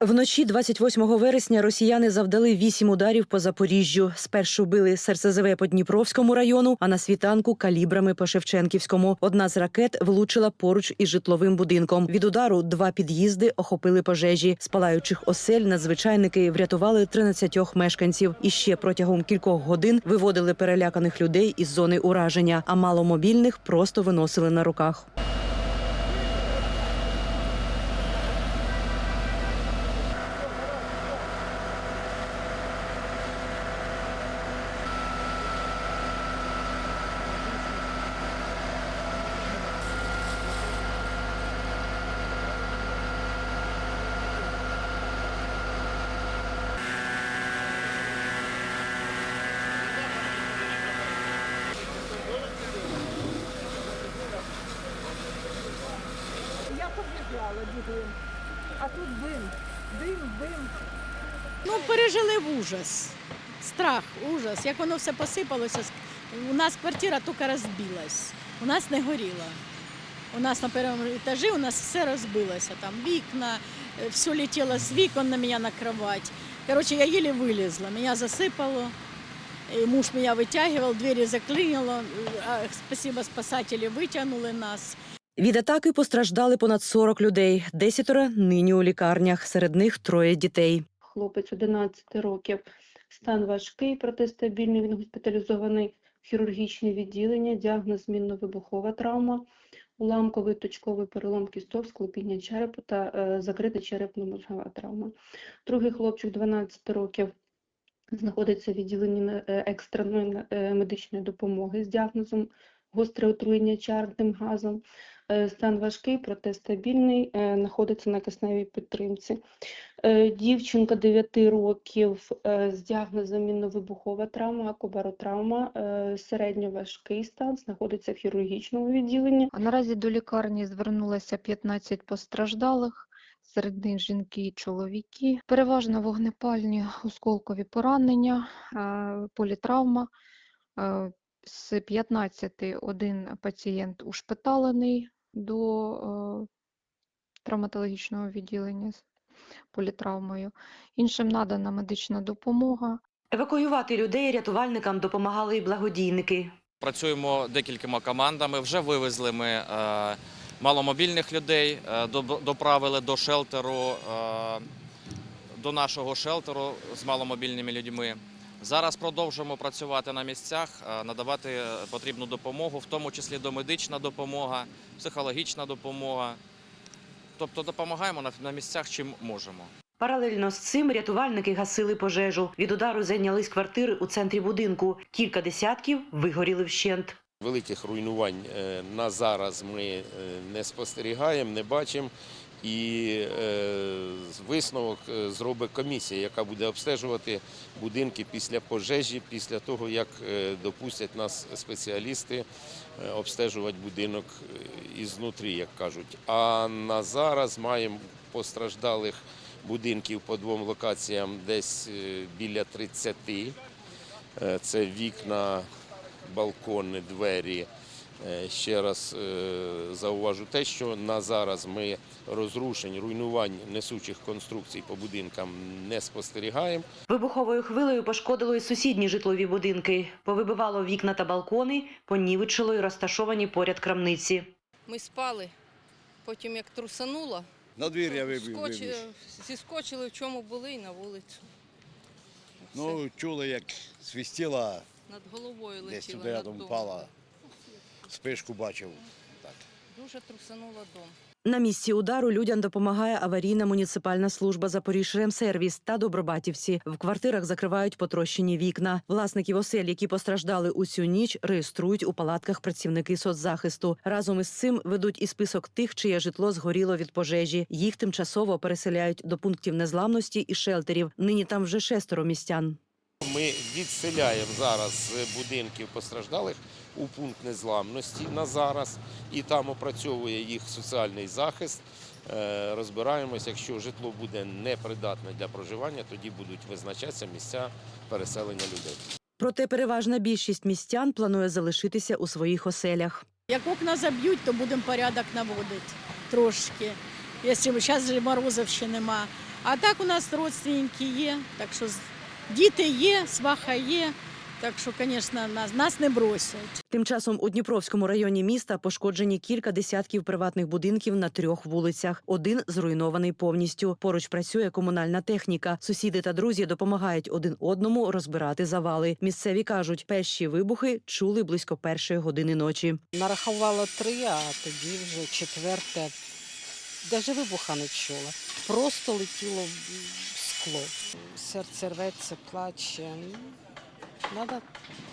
Вночі 28 вересня росіяни завдали вісім ударів по Запоріжжю. Спершу били СРСЗВ по Дніпровському району, а на світанку калібрами по Шевченківському. Одна з ракет влучила поруч із житловим будинком. Від удару два під'їзди охопили пожежі. З палаючих осель надзвичайники врятували 13 мешканців. І ще протягом кількох годин виводили переляканих людей із зони ураження, а маломобільних просто виносили на руках. Побіжала а тут дим, дим, дим. Ну, пережили в ужас. Страх, ужас. Як воно все посипалося. У нас квартира тільки розбилась. У нас не горіла. У нас на першому етажі у нас все розбилося. Там вікна, е, все летіло з вікон на мене на кровать. Коротше, я еле вилізла. Мене засипало. І муж мене витягував, двері заклинило. Спасибо, спасателі витягнули нас. Від атаки постраждали понад 40 людей. Десятеро нині у лікарнях. Серед них троє дітей. хлопець 11 років. Стан важкий, проте стабільний. Він госпіталізований в хірургічне відділення, діагноз мінно-вибухова травма, уламковий точковий перелом кісток, склепіння черепу та е, закрита черепно-мозгова травма. Другий хлопчик 12 років знаходиться в відділенні е, екстреної е, медичної допомоги з діагнозом гостре отруєння чарним газом. Е, Стан важкий, проте стабільний, е, знаходиться на кисневій підтримці. Е, Дівчинка 9 років з діагнозом мінно-вибухова травма, кобаротравма, е, середньоважкий стан, знаходиться в хірургічному відділенні. А наразі до лікарні звернулося 15 постраждалих, серед них жінки і чоловіки. Переважно вогнепальні осколкові поранення, політравма. З 15 один пацієнт ушпиталений до е, травматологічного відділення з політравмою. Іншим надана медична допомога. Евакуювати людей рятувальникам допомагали й благодійники. Працюємо декількома командами. Вже вивезли ми е, маломобільних людей, е, доправили до шелтеру, е, до нашого шелтеру з маломобільними людьми. Зараз продовжуємо працювати на місцях, е, надавати е, потрібну допомогу, в тому числі домедична допомога, психологічна допомога. Тобто допомагаємо на- місцях, чим можемо. Паралельно з цим рятувальники гасили пожежу. Від удару зайнялись квартири у центрі будинку. Кілька десятків вигоріли вщент. Великих руйнувань е, на зараз ми не спостерігаємо, не бачимо. І е, висновок е, зробить комісія, яка буде обстежувати будинки після пожежі, після того, як е, допустять нас спеціалісти обстежувати будинок ізнутрі, як кажуть. А на зараз маємо постраждалих будинків по двом локаціям десь біля 30. Е, Це вікна, балкони, двері. Е, Ще раз е, зауважу те, що на зараз ми розрушень, руйнувань несучих конструкцій по будинкам не спостерігаємо. Вибуховою хвилею пошкодило й сусідні житлові будинки. Повибивало вікна та балкони, понівечило й розташовані поряд крамниці. Ми спали, потім як трусануло, На двір я вибіг. скоч... вибіг. зіскочили в чому були і на вулицю. Ну, чули, як свистіла, над головою летіло. десь над рядом впала. Спишку бачив. Так. Дуже трусануло дом. На місці удару людям допомагає аварійна муніципальна служба Запоріжремсервіс та добробатівці. В квартирах закривають потрощені вікна. Власників осель, які постраждали усю ніч, реєструють у палатках працівники соцзахисту. Разом із цим ведуть і список тих, чиє житло згоріло від пожежі. Їх тимчасово переселяють до пунктів незламності і шелтерів. Нині там вже шестеро містян. Ми відселяємо зараз з будинків постраждалих у пункт незламності на зараз, і там опрацьовує їх соціальний захист. Е, Розбираємось, якщо житло буде непридатне для проживання, тоді будуть визначатися місця переселення людей. Проте переважна більшість містян планує залишитися у своїх оселях. Як окна заб'ють, то будемо порядок наводити трошки. Якщо зараз морозів ще нема. А так у нас родственники є, так що з- діти є, сваха є. Так що, звісно, нас, нас не бросять. Тим часом у Дніпровському районі міста пошкоджені кілька десятків приватних будинків на трьох вулицях. Один зруйнований повністю. Поруч працює комунальна техніка. Сусіди та друзі допомагають один одному розбирати завали. Місцеві кажуть, перші вибухи чули близько першої години ночі. Нарахувала три, а тоді вже четверте. Даже вибуха не чула. Просто летіло в скло. Серце рветься, плаче. Надо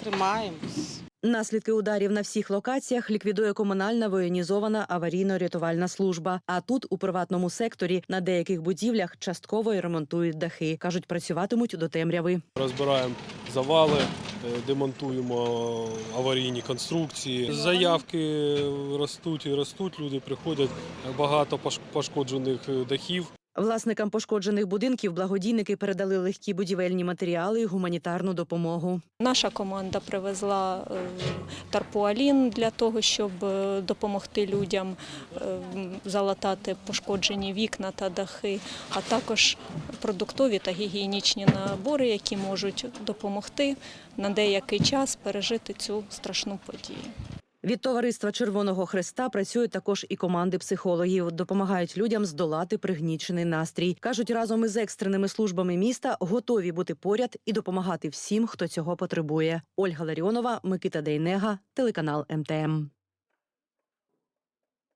тримаємось. Наслідки ударів на всіх локаціях ліквідує комунальна воєнізована аварійно-рятувальна служба. А тут, у приватному секторі, на деяких будівлях частково й ремонтують дахи. кажуть, працюватимуть до темряви. Розбираємо завали, е, демонтуємо аварійні конструкції. Заявки ростуть і ростуть. Люди приходять. Багато пош- пошкоджених е, дахів. Власникам пошкоджених будинків благодійники передали легкі будівельні матеріали і гуманітарну допомогу. Наша команда привезла е, тарпуалін для того, щоб е, допомогти людям е, залатати пошкоджені вікна та дахи, а також продуктові та гігієнічні набори, які можуть допомогти на деякий час пережити цю страшну подію. Від товариства Червоного Хреста працюють також і команди психологів, допомагають людям здолати пригнічений настрій. кажуть, разом із екстреними службами міста готові бути поряд і допомагати всім, хто цього потребує. Ольга Ларіонова, Микита Дейнега, телеканал МТМ.